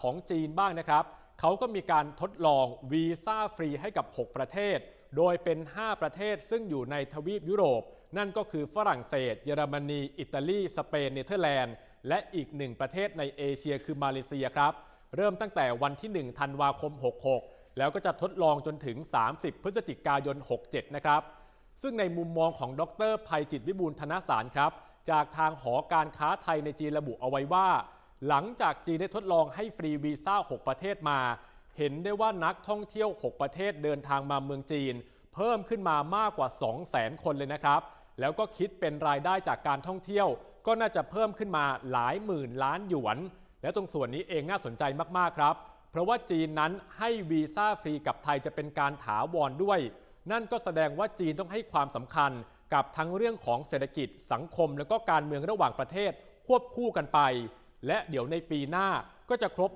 ของจีนบ้างนะครับ เขาก็มีการทดลองวีซ่าฟรีให้กับ 6 ประเทศ โดยเป็น 5 ประเทศซึ่งอยู่ในทวีปยุโรป นั่นก็คือฝรั่งเศส เยอรมนี อิตาลี สเปน เนเธอร์แลนด์ และอีกหนึ่งประเทศในเอเชียคือมาเลเซียครับ เริ่มตั้งแต่วันที่ 1 ธันวาคม 66 แล้วก็จะทดลองจนถึง 30 พฤศจิกายน 67 นะครับ ซึ่งในมุมมองของดรภัยจิตวิบูลธนสารครับ จากทางหอการค้าไทยในจีนระบุเอาไว้ว่า หลังจากจีนได้ทดลองให้ฟรีวีซ่า 6 ประเทศมา เห็นได้ว่านักท่องเที่ยว 6 ประเทศเดินทางมาเมืองจีน เพิ่มขึ้นมามากกว่า 200,000 คนเลยนะครับ แล้วก็คิดเป็นรายได้จากการท่องเที่ยว ก็น่าจะเพิ่มขึ้นมาหลายหมื่นล้านหยวน และตรงส่วนนี้เองน่าสนใจมากๆครับ เพราะว่าจีนนั้นให้วีซ่าฟรีกับไทยจะเป็นการถาวรด้วย นั่นก็แสดงว่าจีนต้องให้ความสำคัญกับทั้งเรื่องของเศรษฐกิจ สังคม แล้วก็การเมืองระหว่างประเทศควบคู่กันไป และเดี๋ยวในปีหน้าก็จะครบ